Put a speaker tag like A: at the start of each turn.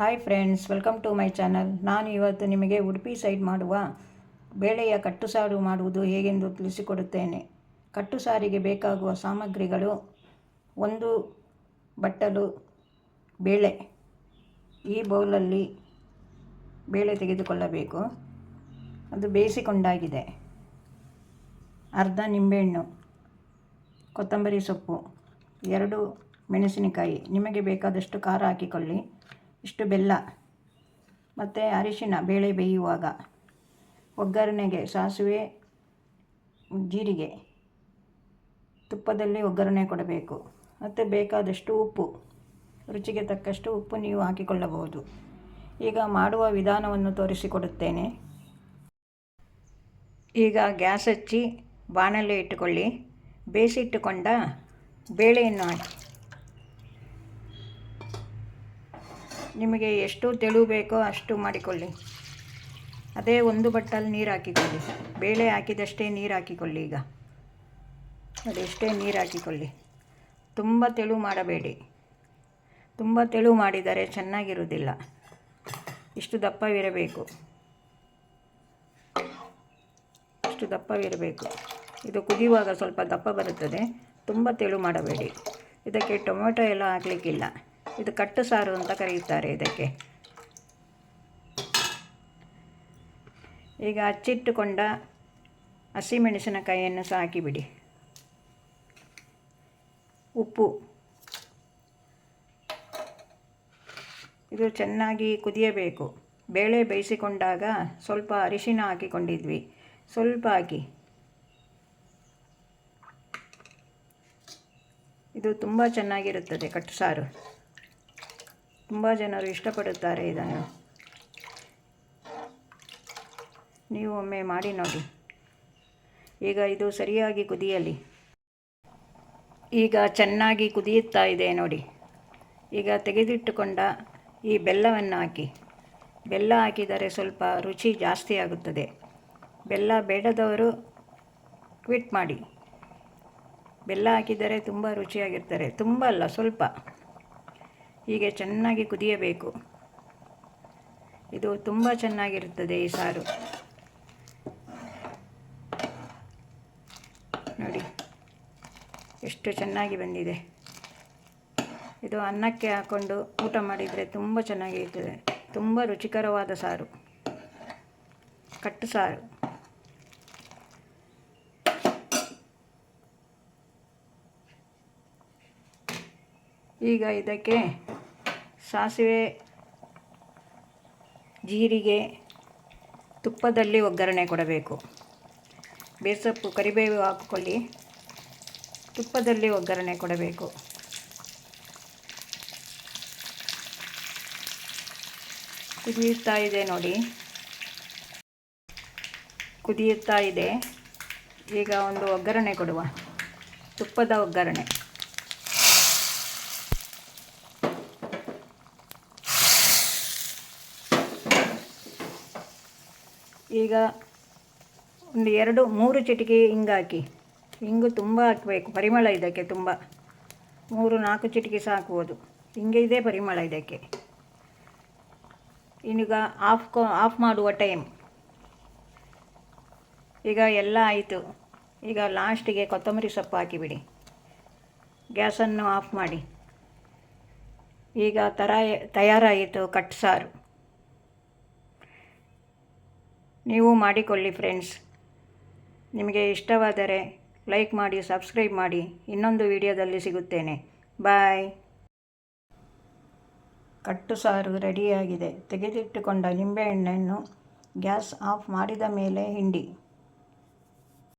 A: Hi friends welcome to my channel ನಾನು ಇವತ್ತು ನಿಮಗೆ ಉಡುಪಿ ಸೈಡ್ ಮಾಡುವ ಬೇಳೆಯ ಕಟ್ಟು ಸಾರು ಮಾಡುವುದು ಹೇಗೆಂದು ತಿಳಿಸಿಕೊಡುತ್ತೇನೆ. ಕಟ್ಟು ಸಾರಿಗೆ ಬೇಕಾಗುವ ಸಾಮಗ್ರಿಗಳು ಒಂದು ಬಟ್ಟಲು, ಬೇಳೆ. ಈ ಬೌಲಲ್ಲಿ ಬೇಳೆ ತೆಗೆದುಕೊಳ್ಳಬೇಕು. ಅದು ಬೇಯಿಸಿಕೊಂಡಾಗಿದೆ. ಅರ್ಧ ನಿಂಬೆಹಣ್ಣು, ಕೊತ್ತಂಬರಿ ಸೊಪ್ಪು, ಎರಡು ಮೆಣಸಿನಕಾಯಿ. ನಿಮಗೆ ಬೇಕಾದಷ್ಟು ಖಾರ ಹಾಕಿಕೊಳ್ಳಿ. ಇಷ್ಟು ಬೆಲ್ಲ. ಮತ್ತು ಅರಿಶಿನ ಬೇಳೆ ಬೇಯುವಾಗ ಒಗ್ಗರಣೆಗೆ ಸಾಸಿವೆ, ಜೀರಿಗೆ. ತುಪ್ಪದಲ್ಲಿ ಒಗ್ಗರಣೆ ಕೊಡಬೇಕು. ಮತ್ತು ಬೇಕಾದಷ್ಟು ಉಪ್ಪು. ರುಚಿಗೆ ತಕ್ಕಷ್ಟು ಉಪ್ಪು ನೀವು ಹಾಕಿಕೊಳ್ಳಬಹುದು. ಈಗ ಮಾಡುವ ವಿಧಾನವನ್ನು ತೋರಿಸಿಕೊಡುತ್ತೇನೆ. ಈಗ ಗ್ಯಾಸ್ ಹಚ್ಚಿ ಬಾಣಲೆ ಇಟ್ಟುಕೊಳ್ಳಿ. ಬೇಯಿಸಿಟ್ಟುಕೊಂಡ ಬೇಳೆಯನ್ನು ಹಾಕಿ. ನಿಮಗೆ ಎಷ್ಟು ತೆಳು ಬೇಕೋ ಅಷ್ಟು ಮಾಡಿಕೊಳ್ಳಿ. ಅದೇ ಒಂದು ಬಟ್ಟಲ್ಲಿ ನೀರು ಹಾಕಿಕೊಳ್ಳಿ. ಬೇಳೆ ಹಾಕಿದಷ್ಟೇ ನೀರು ಹಾಕಿಕೊಳ್ಳಿ ಈಗ. ಅದೆಷ್ಟೇ ನೀರು ಹಾಕಿಕೊಳ್ಳಿ. ತುಂಬ ತೆಳು ಮಾಡಬೇಡಿ. ತುಂಬ ತೆಳು ಮಾಡಿದರೆ ಚೆನ್ನಾಗಿರುವುದಿಲ್ಲ. ಇಷ್ಟು ದಪ್ಪವಿರಬೇಕು. ಇಷ್ಟು ದಪ್ಪವಿರಬೇಕು. ಇದು ಕುದಿಯುವಾಗ ಸ್ವಲ್ಪ ದಪ್ಪ ಬರುತ್ತದೆ. ತುಂಬ ತೆಳು ಮಾಡಬೇಡಿ. ಇದಕ್ಕೆ ಟೊಮೆಟೊ ಎಲ್ಲ ಹಾಕಲಿಕ್ಕಿಲ್ಲ. ಇದು ಕಟ್ಟು ಸಾರು ಅಂತ ಕರೆಯುತ್ತಾರೆ ಇದಕ್ಕೆ. ಈಗ ಅಚ್ಚಿಟ್ಟುಕೊಂಡ ಹಸಿಮೆಣಸಿನಕಾಯಿಯನ್ನು ಸಹ ಹಾಕಿಬಿಡಿ ಉಪ್ಪು. ಇದು ಚೆನ್ನಾಗಿ ಕುದಿಯಬೇಕು. ಬೇಳೆ ಬೇಯಿಸಿಕೊಂಡಾಗ ಸ್ವಲ್ಪ ಅರಿಶಿನ ಹಾಕಿಕೊಂಡಿದ್ವಿ. ಸ್ವಲ್ಪ ಹಾಕಿ. ಇದು ತುಂಬ ಚೆನ್ನಾಗಿರುತ್ತದೆ ಕಟ್ಟು ಸಾರು. ತುಂಬ ಜನರು ಇಷ್ಟಪಡುತ್ತಾರೆ ಇದನ್ನು. ನೀವು ಒಮ್ಮೆ ಮಾಡಿ ನೋಡಿ. ಈಗ ಇದು ಸರಿಯಾಗಿ ಕುದಿಯಲಿ. ಈಗ ಚೆನ್ನಾಗಿ ಕುದಿಯುತ್ತಾ ಇದೆ ನೋಡಿ. ಈಗ ತೆಗೆದಿಟ್ಟುಕೊಂಡ ಈ ಬೆಲ್ಲವನ್ನು ಹಾಕಿ ಬೆಲ್ಲ ಹಾಕಿದರೆ ಸ್ವಲ್ಪ ರುಚಿ ಜಾಸ್ತಿ ಆಗುತ್ತದೆ. ಬೆಲ್ಲ ಬೇಡದವರು ಕ್ವಿಟ್ ಮಾಡಿ. ಬೆಲ್ಲ ಹಾಕಿದರೆ ತುಂಬ ರುಚಿಯಾಗಿರ್ತಾರೆ ತುಂಬ ಅಲ್ಲ, ಸ್ವಲ್ಪ. ಹೀಗೆ ಚೆನ್ನಾಗಿ ಕುದಿಯಬೇಕು. ಇದು ತುಂಬ ಚೆನ್ನಾಗಿರುತ್ತದೆ ಈ ಸಾರು. ನೋಡಿ, ಎಷ್ಟು ಚೆನ್ನಾಗಿ ಬಂದಿದೆ. ಇದು ಅನ್ನಕ್ಕೆ ಹಾಕ್ಕೊಂಡು ಊಟ ಮಾಡಿದರೆ ತುಂಬ ಚೆನ್ನಾಗಿರ್ತದೆ ತುಂಬ ರುಚಿಕರವಾದ ಸಾರು. ಕಟ್ಟು ಸಾರು. ಈಗ ಇದಕ್ಕೆ ಸಾಸಿವೆ, ಜೀರಿಗೆ, ತುಪ್ಪದಲ್ಲಿ ಒಗ್ಗರಣೆ ಕೊಡಬೇಕು. ಬೇಸೊಪ್ಪು, ಕರಿಬೇವು ಹಾಕಿಕೊಳ್ಳಿ. ತುಪ್ಪದಲ್ಲಿ ಒಗ್ಗರಣೆ ಕೊಡಬೇಕು. ಕುದಿಯುತ್ತಾ ಇದೆ ನೋಡಿ. ಕುದಿಯುತ್ತಾ ಇದೆ. ಈಗ ಒಂದು ಒಗ್ಗರಣೆ ಕೊಡುವ. ತುಪ್ಪದ ಒಗ್ಗರಣೆ. ಈಗ ಒಂದು ಎರಡು, ಮೂರು ಚಿಟಿಕೆ ಹಿಂಗಾಕಿ ಹಿಂಗು ತುಂಬ ಹಾಕಬೇಕು, ಪರಿಮಳ ಇದಕ್ಕೆ ತುಂಬ. ಮೂರು, ನಾಲ್ಕು ಚಿಟಿಕೆ ಸಾಕ್ಬೋದು ಹಿಂಗೆ ಇದೆ ಪರಿಮಳ ಇದಕ್ಕೆ. ಇನ್ನೀಗ ಆಫ್ ಕೊ ಆಫ್ ಮಾಡುವ ಟೈಮ್ ಈಗ ಎಲ್ಲ ಆಯಿತು. ಈಗ ಲಾಸ್ಟಿಗೆ ಕೊತ್ತಂಬರಿ ಸೊಪ್ಪು ಹಾಕಿಬಿಡಿ. ಗ್ಯಾಸನ್ನು ಆಫ್ ಮಾಡಿ. ಈಗ ತರ ತಯಾರಾಯಿತು ಕಟ್ ಸಾರು. ನೀವು ಮಾಡಿಕೊಳ್ಳಿ ಫ್ರೆಂಡ್ಸ್. ನಿಮಗೆ ಇಷ್ಟವಾದರೆ ಲೈಕ್ ಮಾಡಿ, ಸಬ್ಸ್ಕ್ರೈಬ್ ಮಾಡಿ. ಇನ್ನೊಂದು ವಿಡಿಯೋದಲ್ಲಿ ಸಿಗುತ್ತೇನೆ. ಬಾಯ್. ಕಟ್ಟು ಸಾರು ರೆಡಿಯಾಗಿದೆ. ತೆಗೆದಿಟ್ಟುಕೊಂಡ ನಿಂಬೆಹಣ್ಣನ್ನು ಗ್ಯಾಸ್ ಆಫ್ ಮಾಡಿದ ಮೇಲೆ ಹಿಂಡಿ.